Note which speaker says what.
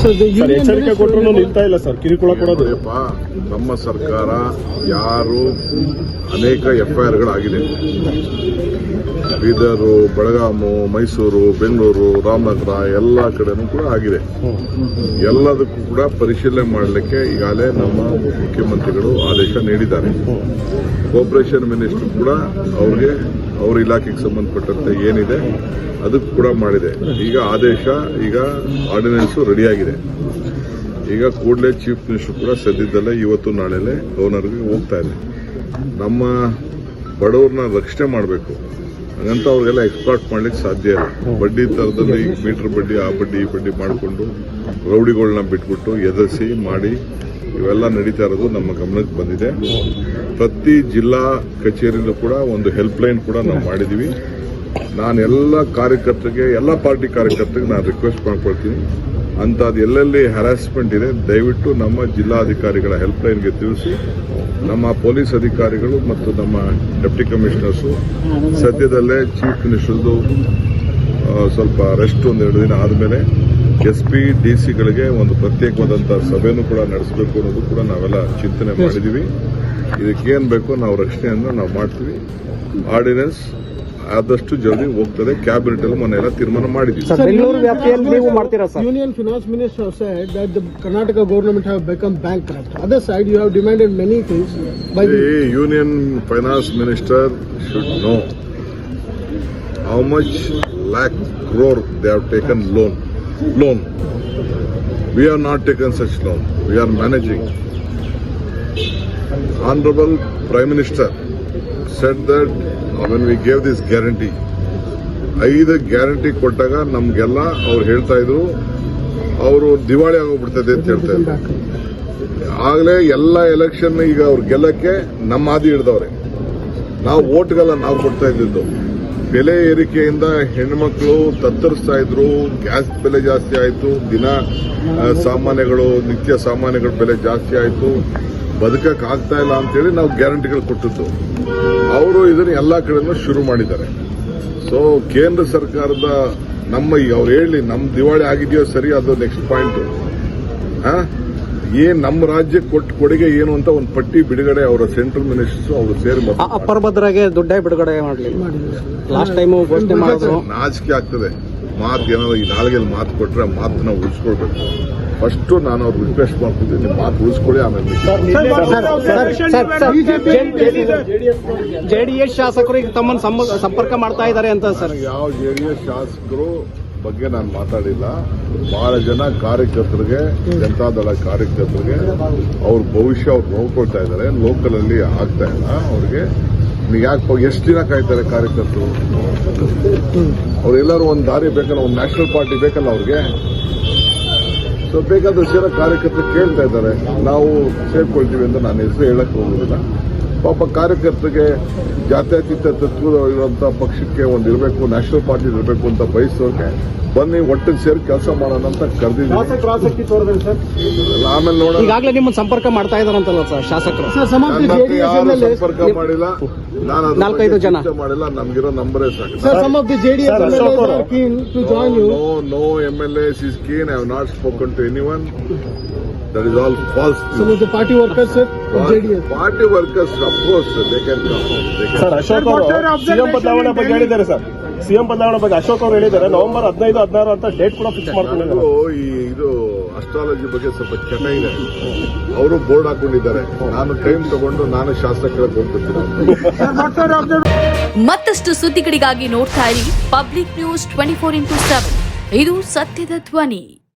Speaker 1: Sir ಎಚ್ಚರಿಕೆ ಕೊಟ್ಟರು ನಿಲ್ತಾ ಇಲ್ಲ ಸರ್ ಕಿರುಕುಳ ಕೊಡೋದು.
Speaker 2: ನಮ್ಮ ಸರ್ಕಾರ ಯಾರು ಅನೇಕ ಎಫ್ ಐ ಆರ್ಗಳಾಗಿದೆ ಬೀದರು ಬೆಳಗಾಮು ಮೈಸೂರು ಬೆಂಗಳೂರು ರಾಮನಗರ ಎಲ್ಲ ಕಡೆನೂ ಕೂಡ ಆಗಿದೆ. ಎಲ್ಲದಕ್ಕೂ ಕೂಡ ಪರಿಶೀಲನೆ ಮಾಡಲಿಕ್ಕೆ ಈಗಾಗಲೇ ನಮ್ಮ ಮುಖ್ಯಮಂತ್ರಿಗಳು ಆದೇಶ ನೀಡಿದ್ದಾರೆ. ಕೋಪರೇಷನ್ ಮಿನಿಸ್ಟರ್ ಕೂಡ ಅವ್ರಿಗೆ ಅವ್ರ ಇಲಾಖೆಗೆ ಸಂಬಂಧಪಟ್ಟಂತೆ ಏನಿದೆ ಅದಕ್ಕೆ ಕೂಡ ಮಾಡಿದೆ. ಈಗ ಆದೇಶ, ಈಗ ಆರ್ಡಿನೆನ್ಸ್ ರೆಡಿಯಾಗಿದೆ ಈಗ ಕೂಡಲೇ ಚೀಫ್ ಮಿನಿಸ್ಟರ್ ಕೂಡ ಸದ್ಯದಲ್ಲೇ ಇವತ್ತು ನಾಳೆಲೆ ಗವರ್ನರ್ಗೆ ಹೋಗ್ತಾ ಇದೆ ನಮ್ಮ ಬಡವ್ರನ್ನ ರಕ್ಷಣೆ ಮಾಡಬೇಕು. ಹಾಗಂತ ಅವ್ರಿಗೆಲ್ಲ ಎಕ್ಸ್ಪೋರ್ಟ್ ಮಾಡ್ಲಿಕ್ಕೆ ಸಾಧ್ಯ ಇಲ್ಲ. ಬಡ್ಡಿ ತರದಲ್ಲಿ ಮೀಟರ್ ಬಡ್ಡಿ, ಆ ಬಡ್ಡಿ, ಈ ಬಡ್ಡಿ ಮಾಡಿಕೊಂಡು ರೌಡಿಗಳನ್ನ ಬಿಟ್ಬಿಟ್ಟು ಎದುರಿಸಿ ಮಾಡಿ ಇವೆಲ್ಲ ನಡೀತಾ ಇರೋದು ನಮ್ಮ ಗಮನಕ್ಕೆ ಬಂದಿದೆ. ಪ್ರತಿ ಜಿಲ್ಲಾ ಕಚೇರಿಯಲ್ಲೂ ಕೂಡ ಒಂದು ಹೆಲ್ಪ್ ಲೈನ್ ಕೂಡ ನಾವು ಮಾಡಿದ್ದೀವಿ. ನಾನು ಎಲ್ಲ ಕಾರ್ಯಕರ್ತರಿಗೆ, ಎಲ್ಲ ಪಾರ್ಟಿ ಕಾರ್ಯಕರ್ತರಿಗೆ ನಾನು ರಿಕ್ವೆಸ್ಟ್ ಮಾಡ್ಕೊಳ್ತೀನಿ. ಅಂಥದ್ದು ಎಲ್ಲೆಲ್ಲಿ ಹ್ಯಾರಾಸ್ಮೆಂಟ್ ಇದೆ, ದಯವಿಟ್ಟು ನಮ್ಮ ಜಿಲ್ಲಾಧಿಕಾರಿಗಳ ಹೆಲ್ಪ್ಲೈನ್ಗೆ ತಿಳಿಸಿ. ನಮ್ಮ ಪೊಲೀಸ್ ಅಧಿಕಾರಿಗಳು ಮತ್ತು ನಮ್ಮ ಡೆಪ್ಟಿ ಕಮಿಷನರ್ಸು ಸದ್ಯದಲ್ಲೇ ಚೀಫ್ ಮಿನಿಸ್ಟರ್ದು ಸ್ವಲ್ಪ ರೆಸ್ಟ್ ಒಂದೆರಡು ದಿನ ಆದಮೇಲೆ ಎಸ್ ಪಿ ಡಿ ಸಿಗಳಿಗೆ ಒಂದು ಪ್ರತ್ಯೇಕವಾದಂಥ ಸಭೆನೂ ಕೂಡ ನಡೆಸಬೇಕು ಅನ್ನೋದು ಕೂಡ ನಾವೆಲ್ಲ ಚಿಂತನೆ ಮಾಡಿದ್ದೀವಿ ಇದಕ್ಕೇನು ಬೇಕೋ ನಾವು ರಕ್ಷಣೆಯನ್ನು ನಾವು ಮಾಡ್ತೀವಿ. ಆರ್ಡಿನೆನ್ಸ್ ಆದಷ್ಟು ಜಲ್ದಿ ಹೋಗ್ತದೆ ಕ್ಯಾಬಿನೆಟ್ ಅಲ್ಲಿ ಮೊನ್ನೆ ಎಲ್ಲ ತೀರ್ಮಾನ
Speaker 3: minister said that the Karnataka government have become bankrupt. Other side, you have demanded many things by the
Speaker 2: The Union Finance Minister should know how much lakh crore they have taken loan. Loan. We have not taken such loan. We are managing. Honorable Prime Minister said that when we gave this guarantee ಐದು guarantee ಕೊಟ್ಟಾಗ ನಮ್ಗೆಲ್ಲ ಅವ್ರು ಹೇಳ್ತಾ ಇದ್ರು, ಅವರು ದಿವಾಳಿ ಆಗೋಗ್ಬಿಡ್ತದೆ ಅಂತ ಹೇಳ್ತಾ ಇದ್ರು. ಆಗಲೇ ಎಲ್ಲ ಎಲೆಕ್ಷನ್ ಈಗ ಅವ್ರು ಗೆಲ್ಲಕ್ಕೆ ನಮ್ಮ ಹಾದಿ ಹಿಡ್ದವ್ರೆ. ನಾವು ಓಟ್ಗೆಲ್ಲ ನಾವು ಕೊಡ್ತಾ ಇದ್ದಿದ್ದು. ಬೆಲೆ ಏರಿಕೆಯಿಂದ ಹೆಣ್ಮಕ್ಳು ತತ್ತರಿಸ್ತಾ ಇದ್ರು, ಗ್ಯಾಸ್ ಬೆಲೆ ಜಾಸ್ತಿ ಆಯಿತು, ದಿನ ಸಾಮಾನ್ಯಗಳು, ನಿತ್ಯ ಸಾಮಾನ್ಯಗಳ ಬೆಲೆ ಜಾಸ್ತಿ ಆಯಿತು. ಬದುಕಕ್ಕೆ ಆಗ್ತಾ ಇಲ್ಲ ಅಂತೇಳಿ ನಾವು ಗ್ಯಾರಂಟಿಗಳು ಕೊಟ್ಟಿದ್ದು. ಅವರು ಇದನ್ನು ಎಲ್ಲಾ ಕಡೆನೂ ಶುರು ಮಾಡಿದ್ದಾರೆ. ಸೊ ಕೇಂದ್ರ ಸರ್ಕಾರದ ನಮ್ಮ ಅವ್ರು ಹೇಳಿ ನಮ್ಮ ದಿವಾಳಿ ಆಗಿದೆಯೋ ಸರಿ ಅದು ನೆಕ್ಸ್ಟ್ ಪಾಯಿಂಟ್? ಏನ್ ನಮ್ಮ ರಾಜ್ಯಕ್ಕೆ ಕೊಟ್ಟು ಕೊಡುಗೆ ಏನು ಅಂತ ಒಂದು ಪಟ್ಟಿ ಬಿಡುಗಡೆ ಅವರ ಸೆಂಟ್ರಲ್ ಮಿನಿಸ್ಟರ್ಸ್ ಅವರು ಸೇರಿ
Speaker 4: ಅ- ಅಪ್ಪರ ಭದ್ರಾಗೆ ದುಡ್ಡೇ ಬಿಡುಗಡೆ ಮಾಡಲಿ ಲಾಸ್ಟ್ ಟೈಮ್ ಘೋಷಣೆ ಮಾಡಿದ್ರು.
Speaker 2: ನಾಚಿಕೆ ಆಗ್ತದೆ. ಮಾತು ಏನಾದ್ರು ಈ ನಾಲ್ಗೆಲ್ಲಿ ಮಾತು ಕೊಟ್ರೆ ಮಾತನ್ನ ಉಳಿಸ್ಕೊಳ್ಬೇಕು. ಫಸ್ಟ್ ನಾನು ಅವ್ರು ರಿಕ್ವೆಸ್ಟ್ ಮಾಡ್ತಿದ್ದೀನಿ ಮಾತು ಉಳಿಸ್ಕೊಳ್ಳಿ ಆಮೇಲೆ
Speaker 4: ಜೆಡಿಎಸ್ ಶಾಸಕರು ಈಗ ತಮ್ಮನ್ನು ಸಂಬ- ಸಂಪರ್ಕ ಮಾಡ್ತಾ ಇದ್ದಾರೆ ಅಂತ ಸರ್.
Speaker 2: ಯಾವ ಎಸ್ ಶಾಸಕರು ಬಗ್ಗೆ ನಾನು ಮಾತಾಡಿಲ್ಲ. ಬಹಳ ಜನ ಕಾರ್ಯಕರ್ತರಿಗೆ ಜನತಾದಳ ಕಾರ್ಯಕರ್ತರಿಗೆ ಅವ್ರ ಭವಿಷ್ಯ ಅವ್ರು ನೋಡ್ಕೊಳ್ತಾ ಇದ್ದಾರೆ. ಲೋಕಲ್ ಅಲ್ಲಿ ಆಗ್ತಾ ಇಲ್ಲ ಅವ್ರಿಗೆ. ಯಾಕೆ ಎಷ್ಟು ದಿನ ಕಾಯ್ತಾರೆ ಕಾರ್ಯಕರ್ತರು? ಅವ್ರೆಲ್ಲರೂ ಒಂದು ದಾರಿ ಬೇಕಲ್ಲ ಒಂದು ನ್ಯಾಷನಲ್ ಪಾರ್ಟಿ ಬೇಕಲ್ಲ ಅವ್ರಿಗೆ? ಸೊ ಬೇಕಾದ ಜನ ಕಾರ್ಯಕರ್ತರು ಕೇಳ್ತಾ ಇದ್ದಾರೆ. ನಾವು ಸೇರ್ಕೊಳ್ತೀವಿ ಅಂತ ನಾನು ಹೆಸರು ಹೇಳಕ್ ಹೋಗುದಿಲ್ಲ. ಪಾಪ ಕಾರ್ಯಕರ್ತರಿಗೆ ಜಾತ್ಯತೀತ ತತ್ವ ಇರುವಂಥ ಪಕ್ಷಕ್ಕೆ ಒಂದು ಇರಬೇಕು ನ್ಯಾಷನಲ್ ಪಾರ್ಟಿ ಇರಬೇಕು ಅಂತ ಬಯಸೋಕೆ ಬನ್ನಿ ಒಟ್ಟಿಗೆ ಸೇರಿ ಕೆಲಸ ಮಾಡೋಣ ಅಂತ ಕರೆದಿದ್ದೀನಿ.
Speaker 1: ಸರ್.
Speaker 2: ಆಮೇಲೆ ನೋಡೋಣ.
Speaker 4: ಈಗಾಗಲೇ ನಿಮ್ಮ ಸಂಪರ್ಕ ಮಾಡ್ತಾ ಇದಾರಂತಲ್ಲ ಸರ್ ಶಾಸಕರು?
Speaker 2: ಸಂಪರ್ಕ ಮಾಡಿಲ್ಲ ನಾನು
Speaker 4: ನಾಲ್ಕೈದು ಜನ.
Speaker 2: ಮಾಡಿಲ್ಲ ನಮ್ಗಿರೋ ನಂಬರೇ no
Speaker 3: no M L the is
Speaker 1: keen
Speaker 3: I
Speaker 1: have
Speaker 3: not
Speaker 1: spoken
Speaker 3: to any one that
Speaker 2: is all false party workers party have
Speaker 1: sir Ashok ಅವರು ಸಿಎಂ ಬದಲಾವಣೆ ಬಗ್ಗೆ ಹೇಳಿದ್ದಾರೆ ಸರ್. ಸಿಎಂ ಬದಲಾವಣೆ ಬಗ್ಗೆ ಅಶೋಕ್ ಅವರು ಹೇಳಿದ್ದಾರೆ. ನವೆಂಬರ್ ಹದಿನೈದು ಹದಿನಾರು ಅಂತ ಡೇಟ್ ಕೂಡ ಫಿಕ್ಸ್ ಮಾಡ್ಕೊಂಡಿದ್ದಾರೆ.
Speaker 2: ನನಗೂ ಈ ಇದು ಅಸ್ಟ್ರಾಲಜಿ ಬಗ್ಗೆ ಸ್ವಲ್ಪ ಚಟ ಇದೆ. ಅವರು ಬೋರ್ಡ್ ಹಾಕೊಂಡಿದ್ದಾರೆ. ನಾನು ಟೈಮ್ ತಗೊಂಡು ನಾನು ಶಾಸಕರ ಹೋಗ್ಬಿಡ್ತೀನಿ
Speaker 5: ಮತ್ತಷ್ಟು ಸುದ್ದಿಗಳಿಗಾಗಿ ನೋಡ್ತಾ ಇರಿ public news twenty four into seven ಇದು ಸತ್ಯದ ಧ್ವನಿ.